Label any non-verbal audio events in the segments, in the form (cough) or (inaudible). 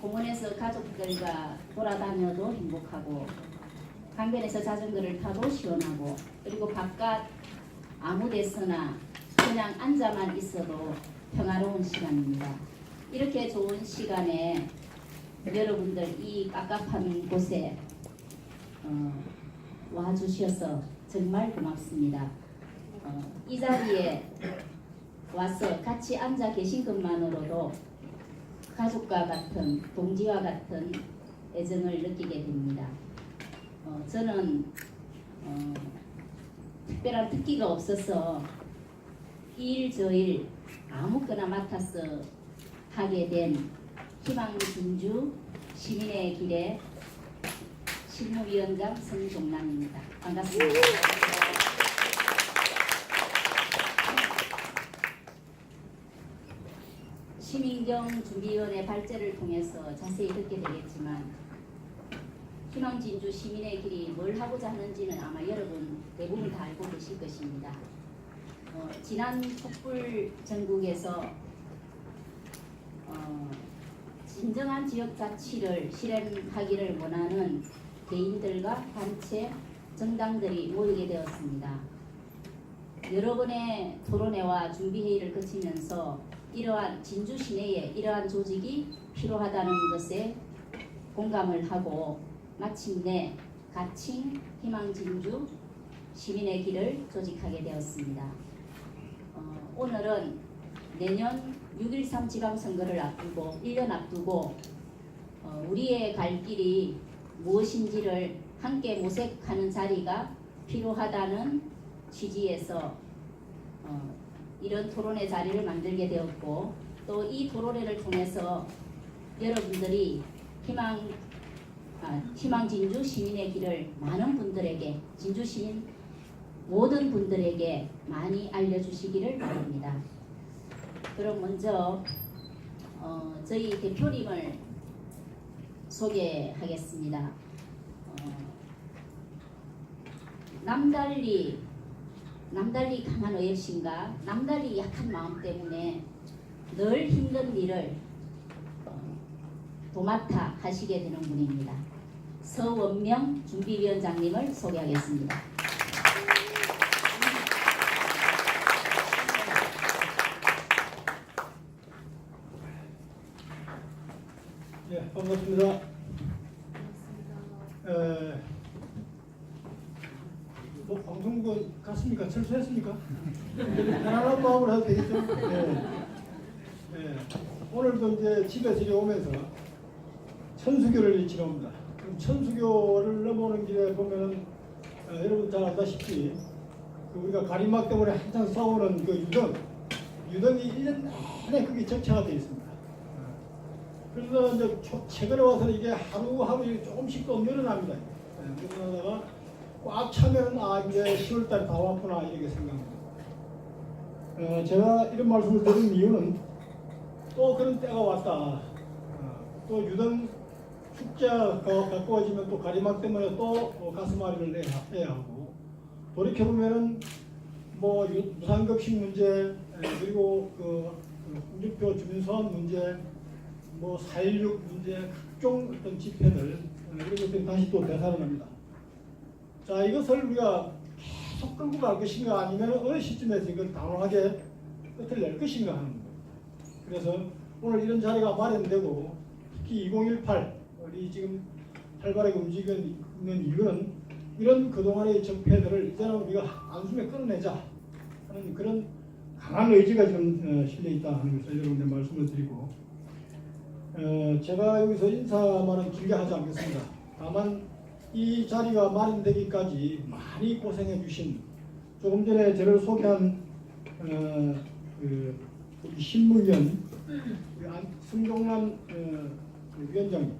공원에서 가족들과 돌아다녀도 행복하고 강변에서 자전거를 타도 시원하고 그리고 바깥 아무 데서나 그냥 앉아만 있어도 평화로운 시간입니다. 이렇게 좋은 시간에 여러분들 이 깝깝한 곳에 어, 와주셔서 정말 고맙습니다. 어, 이 자리에 와서 같이 앉아 계신 것만으로도 가족과 같은 동지와 같은 애정을 느끼게 됩니다. 어, 저는 어, 특별한 특기가 없어서 일 저일 아무거나 맡아서 하게 된 희망 진주 시민의 길의 실무위원장 성종남입니다. 반갑습니다. 시민경 준비위원회 발제를 통해서 자세히 듣게 되겠지만 희망진주 시민의 길이 뭘 하고자 하는지는 아마 여러분 대부분 다 알고 계실 것입니다. 어, 지난 촛불 전국에서 어, 진정한 지역 자치를 실현하기를 원하는 개인들과 단체, 정당들이 모이게 되었습니다. 여러 번의 토론회와 준비회의를 거치면서 이러한 진주 시내에 이러한 조직이 필요하다는 것에 공감을 하고 마침내 가칭 희망 진주 시민의 길을 조직하게 되었습니다. 어, 오늘은 내년 6.13 지방선거를 앞두고 1년 앞두고 어, 우리의 갈 길이 무엇인지를 함께 모색하는 자리가 필요하다는 취지에서 어, 이런 토론회 자리를 만들게 되었고 또 이 토론회를 통해서 여러분들이 희망 아, 희망 진주 시민의 길을 많은 분들에게 진주 시민 모든 분들에게 많이 알려주시기를 바랍니다. 그럼 먼저 어, 저희 대표님을 소개하겠습니다. 어, 남달리 남달리 강한 의협심과 남달리 약한 마음 때문에 늘 힘든 일을 어, 도맡아 하시게 되는 분입니다. 서원명 준비위원장님을 소개하겠습니다. 예, 반갑습니다. 에, 뭐 갔습니까? 철수했습니까? 편안한 마음으로 해도 되겠죠? 예. 예. 오늘도 이제 집에 들여오면서 천수교를 지나옵니다. 그럼 천수교를 넘어오는 길에 보면은 어, 여러분 잘 알다시피 그 우리가 가림막 때문에 한창 싸우는 그 유등, 유등이 1년 내내 그게 적체가 되어 있습니다. 그래서 이제 초- 최근에 와서 이게 하루하루 조금씩 또 늘어납니다. 예, 늘어나다가 꽉 차면 아 이제 10월달 다 왔구나 이렇게 생각합니다. 어, 제가 이런 말씀을 드린 이유는 또 그런 때가 왔다. 어, 또 유등 축제가 가까워지면 또 가리막 때문에 또 어, 가슴앓이를 해야 하고 돌이켜 보면은 뭐 유- 무상급식 문제 에, 그리고 그, 그 홍준표 주민소환 문제 뭐4.16 문제 각종 어떤 집회들 어, 그리고 또 다시 또 되살아납니다. 자 이것을 우리가 계속 끌고 갈 것인가 아니면 어느 시점에서 이걸 단호하게 끝을 낼 것인가 하는 거예요. 그래서 오늘 이런 자리가 마련되고 특히 2018 우리 지금 활발하게 움직이고 있는 이유는 이런 그동안의 적폐들을 이제는 우리가 안숨에 끌어내자 하는 그런 강한 의지가 지금 어, 실려 있다 하는 것을 여러분들 말씀을 드리고 어, 제가 여기서 인사만은 길게 하지 않겠습니다. 다만 이 자리가 마련되기까지 많이 고생해 주신 조금 전에 저를 소개한 어, 그 우리 안- 승종남 어, 그 위원장님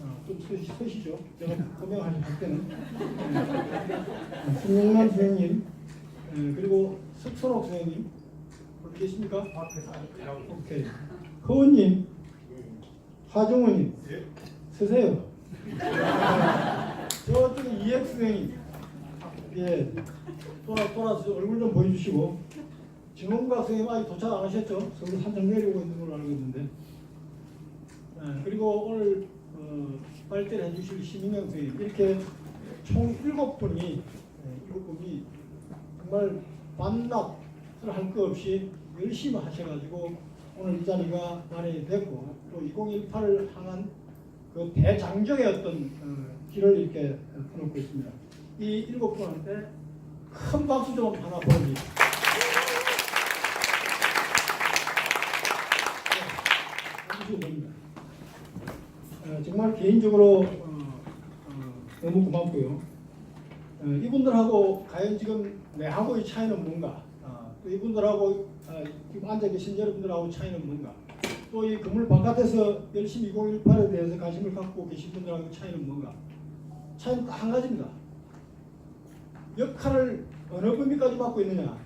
어, 좀 서시, 서시 죠. 제가 고명할 때는 네. 승종남 선생님 어, 그리고 석선옥 선생님 어디 계십니까? 오케이. 허원님 하정우님 서세요. (laughs) 저쪽에 EX 선생님 예 돌아 돌아서 얼굴 좀 보여주시고 진홍각 선생님 아직 도착 안 하셨죠? 서울 산장 내려오고 있는 걸로 알고 있는데 예, 그리고 오늘 어, 발대를 해주실 시민영 선생님 이렇게 총 일곱 분이 예, 일곱 분이 정말 반납을 할 것 없이 열심히 하셔가지고 오늘 이 자리가 마련됐고 또 2018을 향한 그 대장정의 어떤 어, 길을 이렇게 펴놓고 있습니다. 이 일곱 분한테 큰 박수 좀 하나 보내주십시오. 네. 어, 정말 개인적으로 어, 어, 너무 고맙고요. 어, 이분들하고 과연 지금 내하고의 차이는 뭔가? 어, 또 이분들하고 어, 지금 앉아 계신 여러분들하고 차이는 뭔가? 또 이 건물 바깥에서 열심히 2018에 대해서 관심을 갖고 계신 분들하고 차이는 뭔가? 차이는 딱 한 가지입니다. 역할을 어느 범위까지 맡고 있느냐?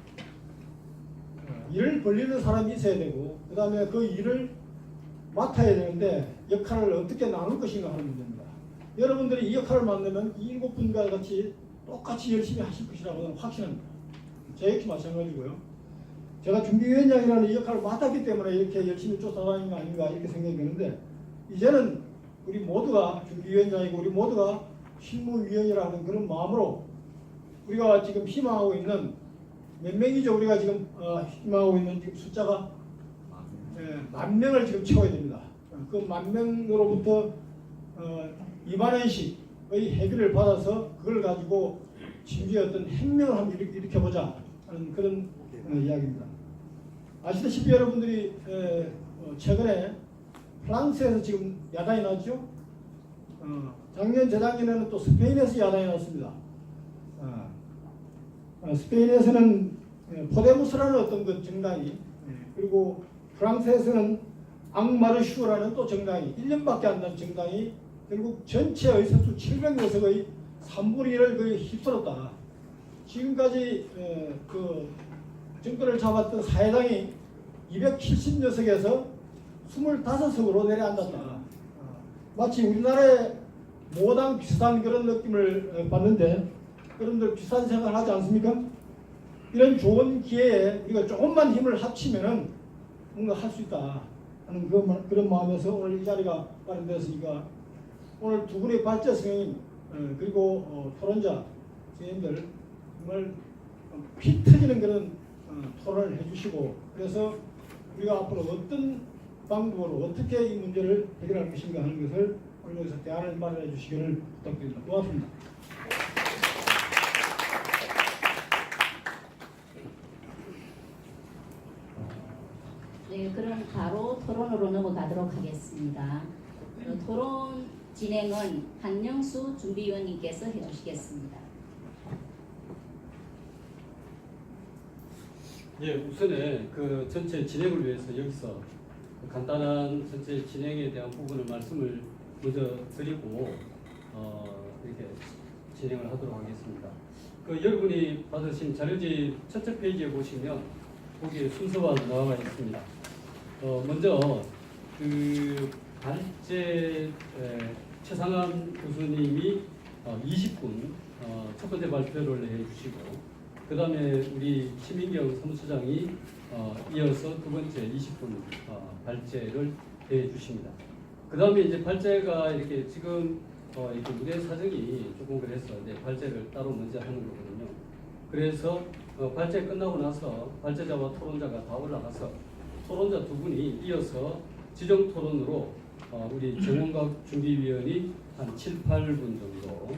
어, 일을 벌리는 사람이 있어야 되고 그 다음에 그 일을 맡아야 되는데 역할을 어떻게 나눌 것인가 하는 문제입니다. 여러분들이 이 역할을 맡으면 이 일곱 분과 같이 똑같이 열심히 하실 것이라고 확신합니다. 제 역시 마찬가지고요. 제가 준비위원장이라는 이 역할을 맡았기 때문에 이렇게 열심히 쫓아다니는 거 아닌가 이렇게 생각이 드는데 이제는 우리 모두가 준비위원장이고 우리 모두가 실무위원이라는 그런 마음으로 우리가 지금 희망하고 있는 몇 명이죠 우리가 지금 어, 희망하고 있는 지금 숫자가 예, 만 명을 지금 채워야 됩니다. 그 만 명으로부터 어, 2만 원씩의 해결을 받아서 그걸 가지고 진주의 어떤 혁명을 한번 일으- 일으켜 보자 하는 그런 어, 이야기입니다. 아시다시피 여러분들이 에, 어, 최근에 프랑스에서 지금 야단이 났죠. 어, 작년 재작년에는 또 스페인에서 야단이 났습니다. 어, 어, 스페인에서는 예, 포데무스라는 어떤 그 정당이 예, 그리고 프랑스에서는 앙마르슈라는 또 정당이 1년밖에 안 된 정당이 결국 전체 의석수 700여석의 3분의 1을 거의 휩쓸었다. 지금까지 에, 그 정권을 잡았던 사회당이 270녀석에서 25석으로 내려앉았다. 어, 마치 우리나라의 모당 비슷한 그런 느낌을 어, 받는데 여러분들 비슷한 생각을 하지 않습니까? 이런 좋은 기회에 우리가 조금만 힘을 합치면은 뭔가 할 수 있다 하는 그, 마- 그런 마음에서 오늘 이 자리가 마련되었으니까 오늘 두 분의 발제 선생님 어, 그리고 어, 토론자 선생님들 정말 어, 피 터지는 그런 어, 토론을 해주시고 그래서 우리가 앞으로 어떤 방법으로 어떻게 이 문제를 해결할 것인가 하는 것을 여기서 대안을 마련해 주시기를 부탁드립니다. 고맙습니다. 네, 그럼 바로 토론으로 넘어가도록 하겠습니다. 어, 토론 진행은 한영수 준비위원님께서 해주시겠습니다. 예, 우선에 그 전체 진행을 위해서 여기서 그 간단한 전체 진행에 대한 부분을 말씀을 드리고 어, 이렇게 진행을 하도록 하겠습니다. 그 여러분이 받으신 자료지 첫째 페이지에 보시면 거기에 순서가 나와 있습니다. 어, 먼저 그 발제 에, 최상한 교수님이 어, 20분 어, 첫 번째 발표를 해주시고 그 다음에 우리 심인경 사무처장이 어, 이어서 두 번째 20분 어, 발제를 해 주십니다. 그 다음에 이제 발제가 이렇게 지금 어, 이렇게 무대 사정이 조금 그래서 이제 발제를 따로 먼저 하는 거거든요. 그래서 어, 발제 끝나고 나서 발제자와 토론자가 다 올라가서 토론자 두 분이 이어서 지정 토론으로 어, 우리 정원각 준비위원이 한 7, 8분 정도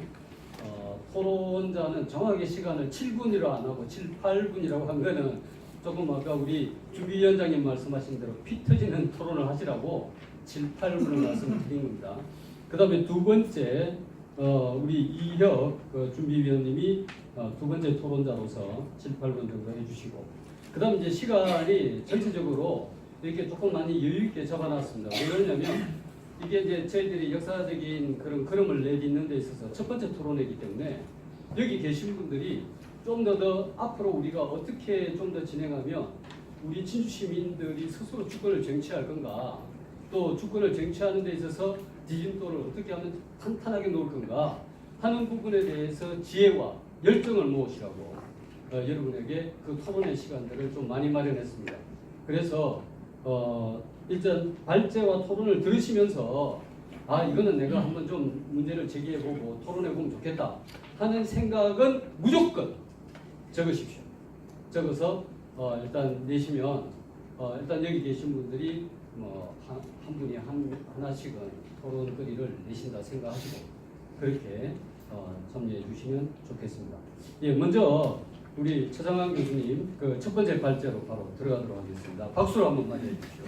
어, 토론자는 정확하게 시간을 7분이라 안 하고 7, 8분이라고 한 거는 조금 아까 우리 주비위원장님 말씀하신 대로 피 터지는 토론을 하시라고 7, 8분을 말씀을 드린 겁니다. 그 다음에 두 번째, 어, 우리 이혁 그 준비위원님이 어, 두 번째 토론자로서 7, 8분 정도 해주시고, 그 다음 이제 시간이 전체적으로 이렇게 조금 많이 여유있게 잡아놨습니다. 왜 그러냐면, 이게 이제 저희들이 역사적인 그런 걸음을 내딛는 데 있어서 첫 번째 토론이기 때문에 여기 계신 분들이 좀 더 더 앞으로 우리가 어떻게 좀 더 진행하면 우리 진주 시민들이 스스로 주권을 쟁취할 건가 또 주권을 쟁취하는 데 있어서 지진도를 어떻게 하면 탄탄하게 놓을 건가 하는 부분에 대해서 지혜와 열정을 모으시라고 어, 여러분에게 그 토론의 시간들을 좀 많이 마련했습니다. 그래서 어, 일단 발제와 토론을 들으시면서 아 이거는 내가 한번 좀 문제를 제기해보고 토론해보면 좋겠다 하는 생각은 무조건 적으십시오. 적어서 어, 일단 내시면 어, 일단 여기 계신 분들이 뭐한 한 분이 한 하나씩은 토론거리를 내신다 생각하시고 그렇게 어, 참여해 주시면 좋겠습니다. 예, 먼저 우리 최상환 교수님 그 첫 번째 발제로 바로 들어가도록 하겠습니다. 박수로 한번 맞이해 주십시오.